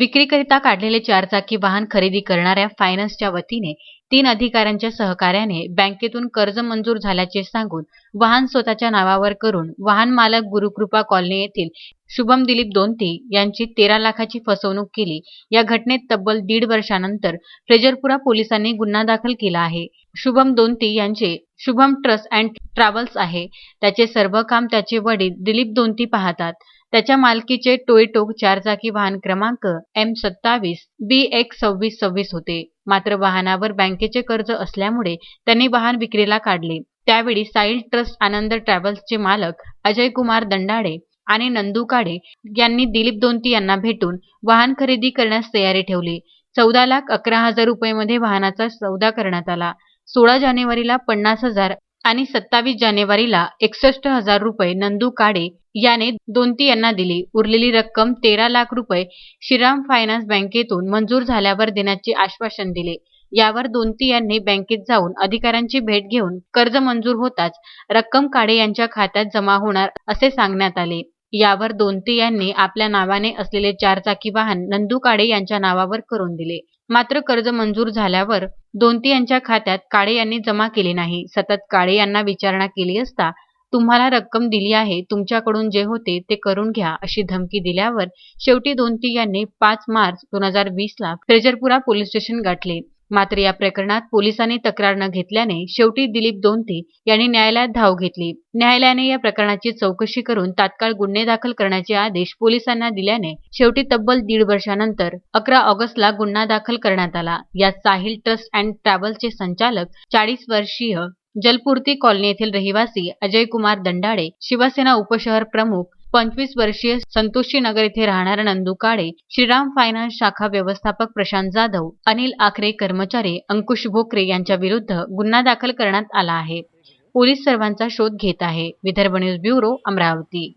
विक्रीकरिता काढलेले चारचाकी वाहन खरेदी करणाऱ्या फायनान्सच्या वतीने तीन अधिकाऱ्यांच्या सहकार्याने बँकेतून कर्ज मंजूर झाल्याचे सांगून वाहन स्वतःच्या नावावर करून वाहन मालक गुरुकृपा कॉलनी येथील शुभम दिलीप दोनती यांची तेरा लाखाची फसवणूक केली. या घटनेत तब्बल दीड वर्षानंतर फ्रेजरपुरा पोलिसांनी गुन्हा दाखल केला आहे. शुभम दोनती यांचे शुभम ट्रस्ट अँड ट्रॅव्हल्स आहे. त्याचे सर्व काम त्याचे वडील दिलीप दोनती पाहतात. त्याच्या मालकीचे टोयटोक चारचाकी वाहन क्रमांक एम सत्तावीस बी एक सव्वीस सव्वीस होते. मात्र वाहनावर बँकेचे कर्ज असल्यामुळे त्यांनी वाहन विक्रीला काढले. त्यावेळी साईल ट्रस्ट आनंद ट्रॅव्हल्सचे मालक अजय कुमार दंडाडे आणि नंदू काडे यांनी दिलीप दोनती यांना भेटून वाहन खरेदी करण्यास तयारी ठेवली. चौदा लाख अकरा हजार रुपये वाहनाचा सौदा करण्यात आला. सोळा जानेवारीला पन्नास हजार आणि सत्तावीस जानेवारीला एकसष्ट हजार रुपये नंदू काडे याने दोनती यांना दिली. उरलेली रक्कम तेरा लाख रुपये श्रीराम फायनान्स बँकेतून मंजूर झाल्यावर देण्याचे आश्वासन दिले. यावर दोनती यांनी बँकेत जाऊन अधिकाऱ्यांची भेट घेऊन कर्ज मंजूर होताच रक्कम काडे यांच्या खात्यात जमा होणार असे सांगण्यात आले. यावर दोनती यांनी आपल्या नावाने असलेले चारचाकी वाहन नंदू काळे यांच्या नावावर करून दिले. मात्र कर्ज मंजूर झाल्यावर दोनती यांच्या खात्यात काळे यांनी जमा केले नाही. सतत काळे यांना विचारणा केली असता तुम्हाला रक्कम दिली आहे तुमच्याकडून जे होते ते करून घ्या अशी धमकी दिल्यावर शेवटी दोनती यांनी पाच मार्च दोन हजार वीसला फ्रेजरपुरा पोलीस स्टेशन गाठले. मात्र या प्रकरणात पोलिसांनी तक्रार न घेतल्याने शेवटी दिलीप दोनती यांनी न्यायालयात धाव घेतली. न्यायालयाने या प्रकरणाची चौकशी करून तात्काळ गुन्हे दाखल करण्याचे आदेश पोलिसांना दिल्याने शेवटी तब्बल दीड वर्षानंतर अकरा ऑगस्टला गुन्हा दाखल करण्यात आला. यात साहिल ट्रस्ट अँड ट्रॅव्हल्सचे संचालक चाळीस वर्षीय जलपूर्ती कॉलनी येथील रहिवासी अजय कुमार दंडाळे शिवसेना उपशहर प्रमुख पंचवीस वर्षीय संतोषी नगर येथे राहणारा नंदू काळे श्रीराम फायनान्स शाखा व्यवस्थापक प्रशांत जाधव अनिल आखरे कर्मचारी अंकुश भोकरे यांच्या विरुद्ध गुन्हा दाखल करण्यात आला आहे. पोलीस सर्वांचा शोध घेत आहे. Vidarbha news bureau Amravati.